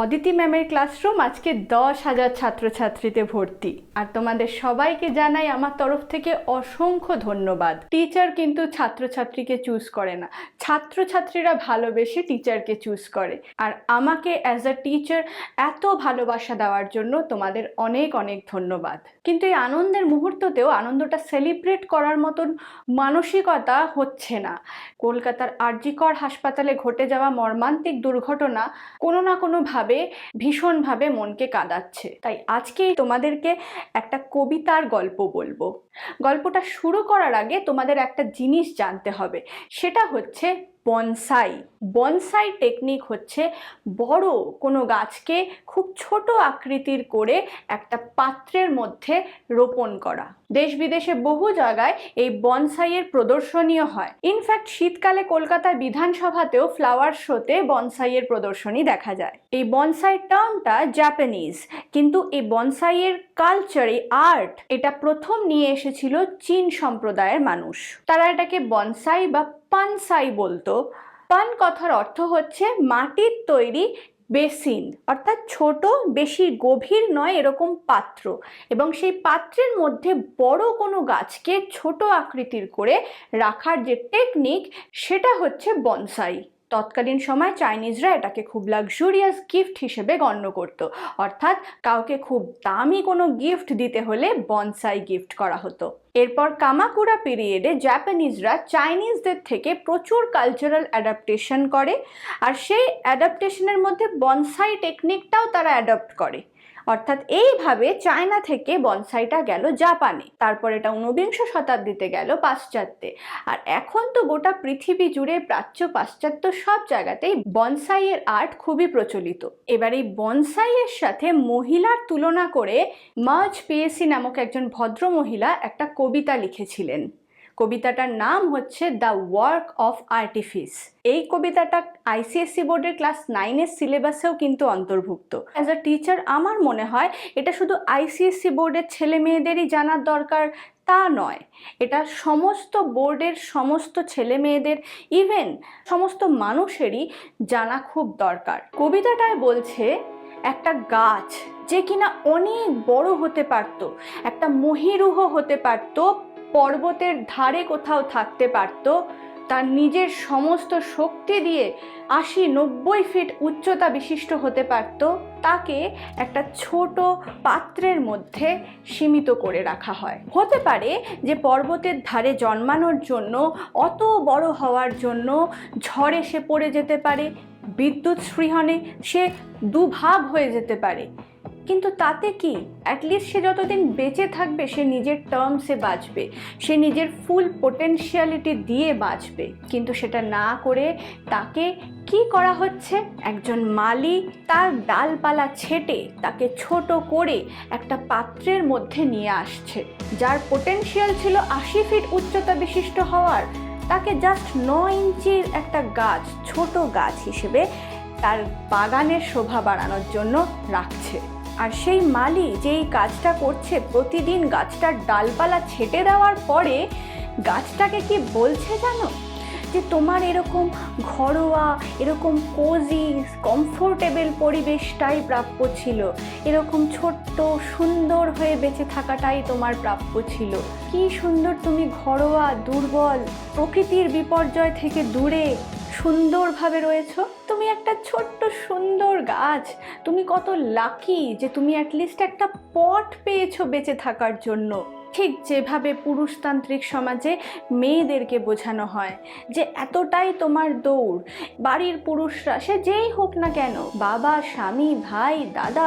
অদিতি ম্যামের ক্লাসরুম আজকে দশ হাজার ছাত্রছাত্রীতে ভর্তি। আর তোমাদের সবাইকে জানাই আমার তরফ থেকে অসংখ্য ধন্যবাদ। টিচার কিন্তু ছাত্রছাত্রীকে চুজ করে না। ছাত্রছাত্রীরা ভালোবেসে টিচারকে চুজ করে। আর আমাকে অ্যাজ আ টিচার এত ভালোবাসা দেওয়ার জন্য তোমাদের অনেক অনেক ধন্যবাদ। কিন্তু এই আনন্দের মুহূর্ততেও আনন্দটা সেলিব্রেট করার মতন মানসিকতা হচ্ছে না। কলকাতার আরজিকর হাসপাতালে ঘটে যাওয়া মর্মান্তিক দুর্ঘটনা কোনো না কোনোভাবে ভীষণভাবে মনকে কাঁদাচ্ছে। তাই আজকে তোমাদেরকে একটা কবিতার গল্প বলব। গল্পটা শুরু করার আগে তোমাদের একটা জিনিস জানতে হবে। সেটা হচ্ছে বনসাই। বনসাই টেকনিক হচ্ছে বড় কোনো গাছকে খুব ছোট আকৃতির করে একটা পাত্রের মধ্যে রোপণ করা। দেশ বিদেশে বহু জায়গায় এই বনসাইয়ের প্রদর্শনীয় হয়। ইনফ্যাক্ট শীতকালে কলকাতার বিধানসভাতেও ফ্লাওয়ার শোতে বনসাইয়ের প্রদর্শনী দেখা যায়। এই বনসাই টার্মটা জাপানিজ কিন্তু এই বনসাইয়ের কালচারে আর্ট এটা প্রথম নিয়ে এসেছিল চীন সম্প্রদায়ের মানুষ। তারা এটাকে বনসাই বা পানসাই বলতো। পান কথার অর্থ হচ্ছে মাটির তৈরি বেসিন, অর্থাৎ ছোট, বেশি গভীর নয় এরকম পাত্র। এবং সেই পাত্রের মধ্যে বড় কোনো গাছকে ছোট আকৃতির করে রাখার যে টেকনিক সেটা হচ্ছে বনসাই। তৎকালীন সময় চাইনিজরা এটাকে খুব লাক্সুরিয়াস গিফট হিসেবে গণ্য করত। অর্থাৎ কাউকে খুব দামি কোনো গিফট দিতে হলে বনসাই গিফট করা হতো। এরপর কামাকুরা পিরিয়ডে জাপানিজরা চাইনিজদের থেকে প্রচুর কালচারাল অ্যাডাপ্টেশন করে, আর সেই অ্যাডাপ্টেশনের মধ্যে বনসাই টেকনিকটাও তারা অ্যাডপ্ট করে। অর্থাৎ এইভাবে চায়না থেকে বনসাইটা গেল জাপানে। তারপর এটা ঊনবিংশ শতাব্দীতে গেল পাশ্চাত্যে। আর এখন তো গোটা পৃথিবী জুড়ে প্রাচ্য পাশ্চাত্য সব জায়গাতেই বনসাইয়ের আর্ট খুবই প্রচলিত। এবার এই বনসাইয়ের সাথে মহিলার তুলনা করে মার্চ পিএসি নামক একজন ভদ্র মহিলা একটা কবিতা লিখেছিলেন। কবিতাটার নাম হচ্ছে দ্য ওয়ার্ক অফ আর্টিফিস। এই কবিতাটা আইসিএসসি বোর্ডের ক্লাস নাইনের সিলেবাসেও কিন্তু অন্তর্ভুক্ত। অ্যাজ আ টিচার আমার মনে হয় এটা শুধু আইসিএসসি বোর্ডের ছেলে মেয়েদেরই জানার দরকার, তা নয়। এটা সমস্ত বোর্ডের সমস্ত ছেলে মেয়েদের ইভেন সমস্ত মানুষেরই জানা খুব দরকার। কবিতাটায় বলছে, একটা গাছ যে কিনা অনেক বড় হতে পারত, একটা মহিরুহ হতে পারত পর্বতের ধারে কোথাও থাকতে পারত, তার নিজের সমস্ত শক্তি দিয়ে আশি নব্বই ফিট উচ্চতা বিশিষ্ট হতে পারত, তাকে একটা ছোট পাত্রের মধ্যে সীমিত করে রাখা হয়। হতে পারে যে পর্বতের ধারে জন্মানোর জন্য, অত বড় হওয়ার জন্য ঝড়ে সে পড়ে যেতে পারে, বিদ্যুৎ স্পৃহণে সে দুভাগ হয়ে যেতে পারে। কিন্তু তাতে কি? অ্যাটলিস্ট সে যতদিন বেঁচে থাকবে, সে নিজের টার্মসে বাঁচবে। সে নিজের ফুল পোটেনশিয়ালিটি দিয়ে বাঁচবে। কিন্তু সেটা না করে তাকে কি করা হচ্ছে? একজন মালি তার ডালপালা ছেটে তাকে ছোট করে একটা পাত্রের মধ্যে নিয়ে আসছে। যার পোটেনশিয়াল ছিল আশি ফিট উচ্চতা বিশিষ্ট হওয়ার। তাকে জাস্ট ন ইঞ্চির একটা গাছ, ছোট গাছ হিসেবে তার বাগানের শোভা বাড়ানোর জন্য রাখছে। আর সেই মালি যেই কাজটা করছে প্রতিদিন গাছটার ডালপালা ছেটে দেওয়ার পরে গাছটাকে কি বলছে জানো? যে তোমার এরকম ঘরোয়া, এরকম কোজি কমফোর্টেবল পরিবেশটাই প্রাপ্য ছিল। এরকম ছোট্ট, সুন্দর হয়ে বেঁচে থাকাটাই তোমার প্রাপ্য ছিল। কি সুন্দর তুমি ঘরোয়া, দুর্বল প্রকৃতির বিপর্যয় থেকে দূরে সুন্দরভাবে রয়েছ। তুমি একটা ছোট্ট সুন্দর গাছ। তুমি কত লাকি যে তুমি অ্যাটলিস্ট একটা পট পেয়েছ বেঁচে থাকার জন্য। ঠিক যেভাবে পুরুষতান্ত্রিক সমাজে মেয়েদেরকে বোঝানো হয় যে এতটাই তোমার দৌড়। বাড়ির পুরুষরা, সে যেই হোক না কেন, বাবা, স্বামী, ভাই, দাদা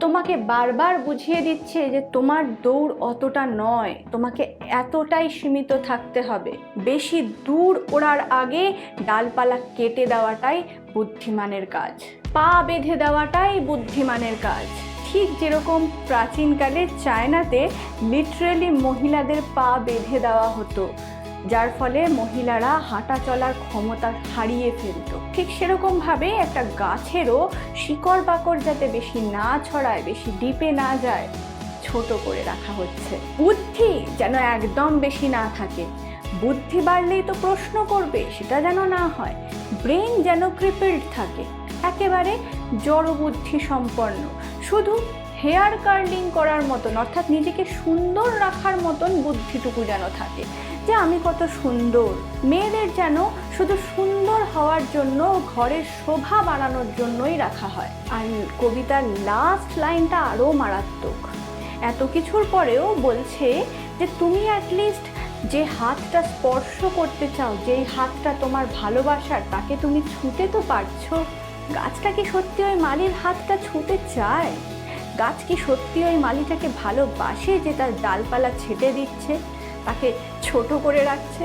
তোমাকে বারবার বুঝিয়ে দিচ্ছে যে তোমার দৌড় অতটা নয়। তোমাকে এতটাই সীমিত থাকতে হবে। বেশি দূর ওড়ার আগে ডালপালা কেটে দেওয়াটাই বুদ্ধিমানের কাজ। পা বেঁধে দেওয়াটাই বুদ্ধিমানের কাজ। ঠিক যেরকম প্রাচীনকালে চায়নাতে লিটারেলি মহিলাদের পা বেঁধে দেওয়া হতো। যার ফলে মহিলারা হাঁটা চলার ক্ষমতা হারিয়ে ফেলত। ঠিক সেরকমভাবে একটা গাছেরও শিকড় বাকড় যাতে বেশি না ছড়ায়, বেশি ডিপে না যায়, ছোট করে রাখা হচ্ছে। বুদ্ধি যেন একদম বেশি না থাকে। বুদ্ধি বাড়লেই তো প্রশ্ন করবে, সেটা যেন না হয়। ব্রেন যেন ক্রিপেলড থাকে। একেবারে জড়বুদ্ধি সম্পন্ন। শুধু হেয়ার কার্লিং করার মতন, অর্থাৎ নিজেকে সুন্দর রাখার মতন বুদ্ধিটুকু যেন থাকে। যে আমি কত সুন্দর। মেয়েদের যেন শুধু সুন্দর হওয়ার জন্য ঘরের শোভা বাড়ানোর জন্যই রাখা হয়। আর কবিতার লাস্ট লাইনটা আরও মারাত্মক। এত কিছুর পরেও বলছে যে, তুমি অ্যাটলিস্ট যে হাতটা স্পর্শ করতে চাও, যেই হাতটা তোমার ভালোবাসার, তাকে তুমি ছুঁতে তো পারছ। গাছটা কি সত্যি ওই মালির হাতটা ছুঁতে চায়? গাছ কি সত্যি ওই মালিটাকে ভালোবাসে যে তার ডালপালা ছেটে দিচ্ছে, তাকে ছোট করে রাখছে?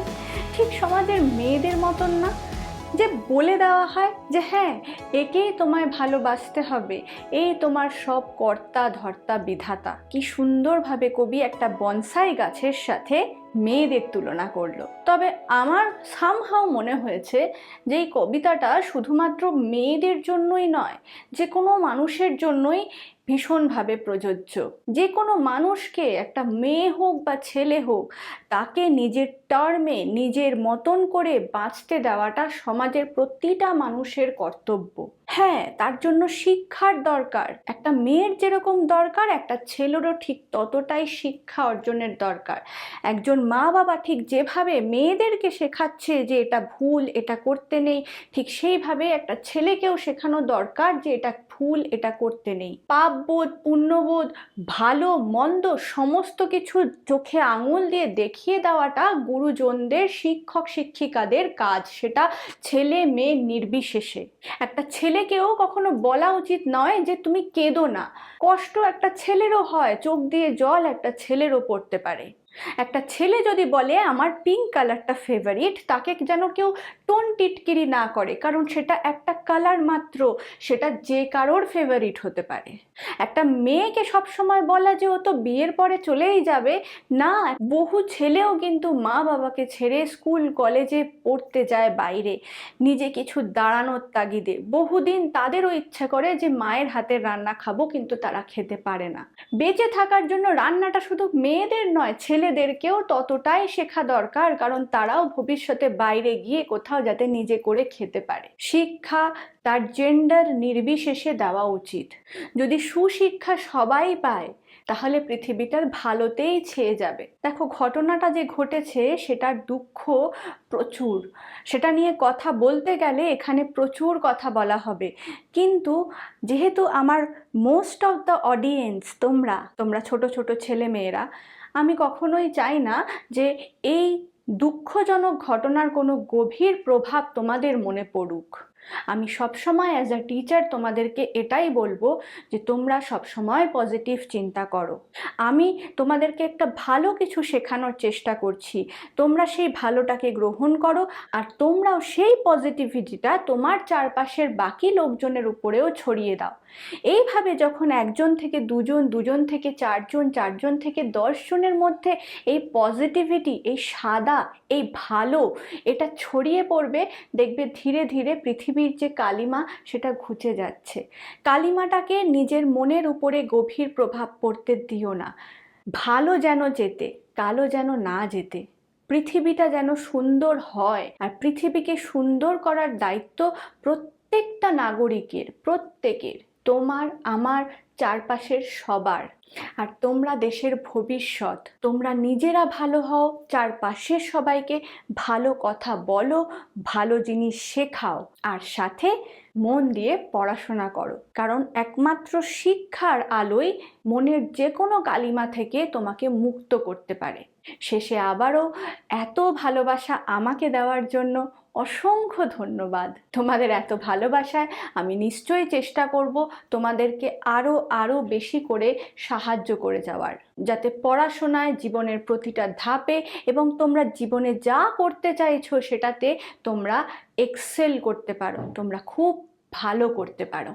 ঠিক সমাজের মেয়েদের মতন না। যে বলে দেওয়া হয় যে হ্যাঁ একেই তোমায় ভালোবাসতে হবে। এই তোমার সব কর্তা, ধর্তা, বিধাতা। কি সুন্দরভাবে কবি একটা বনসাই গাছের সাথে মেয়েদের তুলনা করল। তবে আমার সামহাও মনে হয়েছে যে এই কবিতাটা শুধুমাত্র মেয়েদের জন্যই নয়, যে কোনো মানুষের জন্যই ভীষণভাবে প্রযোজ্য। যে কোনো মানুষকে, একটা মেয়ে হোক বা ছেলে হোক, তাকে নিজের টার্মে, নিজের মতন করে বাঁচতে দেওয়াটা সমাজের প্রতিটা মানুষের কর্তব্য। হ্যাঁ তার জন্য শিক্ষার দরকার। একটা মেয়ের যেরকম দরকার, একটা ছেলেরও ঠিক ততটাই শিক্ষা অর্জনের দরকার। একজন মা বাবা ঠিক যেভাবে মেয়েদেরকে শেখাচ্ছে যে এটা ভুল, এটা করতে নেই, ঠিক সেইভাবে একটা ছেলেকেও শেখানো দরকার যে এটা ভুল, এটা করতে নেই। পাপবোধ, পুণ্যবোধ, ভালো, মন্দ সমস্ত কিছু চোখে আঙুল দিয়ে দেখিয়ে দেওয়াটা গুরুজনদের শিক্ষক শিক্ষিকাদের কাজ। সেটা ছেলে মেয়ে নির্বিশেষে। একটা ছেলেকেও কখনো বলা উচিত নয় যে তুমি কেঁদো না। কষ্ট একটা ছেলেরও হয়, চোখ দিয়ে জল একটা ছেলেরও পড়তে পারে। একটা ছেলে যদি বলে, আমার পিঙ্ক কালারটা ফেভারিট তাকে যেন কেউ টোন টিটকিরি না করে, কারণ সেটা একটা কালার মাত্র, সেটা যে কারোর ফেভারিট হতে পারে। একটা মেয়েকে সবসময় বলা যে ও তো বিয়ের পরে চলেই যাবে, না, বহু ছেলেও কিন্তু মা বাবাকে ছেড়ে স্কুল কলেজে পড়তে যায় বাইরে। নিজে কিছু দাঁড়ানোর তাগিদে। বহুদিন তাদেরও ইচ্ছা করে যে মায়ের হাতের রান্না খাব, কিন্তু তারা খেতে পারে না। বেঁচে থাকার জন্য রান্নাটা শুধু মেয়েদের নয় ছেলেদেরকেও ততটাই শেখা দরকার, কারণ তারাও ভবিষ্যতে বাইরে গিয়ে কোথাও যাতে নিজে করে খেতে পারে। শিক্ষা তার জেন্ডার নির্বিশেষে দেওয়া উচিত। যদি সুশিক্ষা সবাই পায়, তাহলে পৃথিবীটার ভালোতেই ছেয়ে যাবে। দেখো, ঘটনাটা যে ঘটেছে, সেটার দুঃখ প্রচুর। সেটা নিয়ে কথা বলতে গেলে এখানে প্রচুর কথা বলা হবে। কিন্তু যেহেতু আমার মোস্ট অফ দ্য অডিয়েন্স তোমরা তোমরা ছোট ছোট ছেলে মেয়েরা আমি কখনোই চাই না যে এই দুঃখজনক ঘটনার কোনো গভীর প্রভাব তোমাদের মনে পড়ুক। আমি সবসময় অ্যাজ আ টিচার তোমাদেরকে এটাই বলব যে তোমরা সবসময় পজিটিভ চিন্তা করো। আমি তোমাদেরকে একটা ভালো কিছু শেখানোর চেষ্টা করছি। তোমরা সেই ভালোটাকে গ্রহণ করো আর তোমরাও সেই পজিটিভিটিটা তোমার চারপাশের বাকি লোকজনের উপরেও ছড়িয়ে দাও। এইভাবে যখন একজন থেকে দুজন দুজন থেকে চারজন চারজন থেকে দশ জনের মধ্যে এই পজিটিভিটি এই সাদা, এই ভালো, এটা ছড়িয়ে পড়বে, দেখবে ধীরে ধীরে পৃথিবীর যে কালিমা, সেটা ঘুচে যাচ্ছে। কালিমাটাকে নিজের মনের উপরে গভীর প্রভাব পড়তে দিও না। ভালো যেন যেতে, কালো যেন না যেতে। পৃথিবীটা যেন সুন্দর হয় আর পৃথিবীকে সুন্দর করার দায়িত্ব প্রত্যেকটা নাগরিকের, প্রত্যেকের। তোমার, আমার চারপাশের সবার। আর তোমরা দেশের ভবিষ্যৎ, তোমরা নিজেরা ভালো হও চারপাশের সবাইকে ভালো কথা বলো, ভালো জিনিস শেখাও, আর সাথে মন দিয়ে পড়াশোনা করো। কারণ একমাত্র শিক্ষার আলোই মনের যে কোনো কালিমা থেকে তোমাকে মুক্ত করতে পারে। শেষে আবারও এত ভালোবাসা আমাকে দেওয়ার জন্য অসংখ্য ধন্যবাদ। তোমাদের এত ভালোবাসায় আমি নিশ্চয়ই চেষ্টা করব তোমাদেরকে আরও আরও বেশি করে সাহায্য করে যাওয়ার। যাতে পড়াশোনায় জীবনের প্রতিটা ধাপে এবং তোমরা জীবনে যা করতে চাইছো সেটাতে তোমরা এক্সেল করতে পারো, তোমরা খুব ভালো করতে পারো।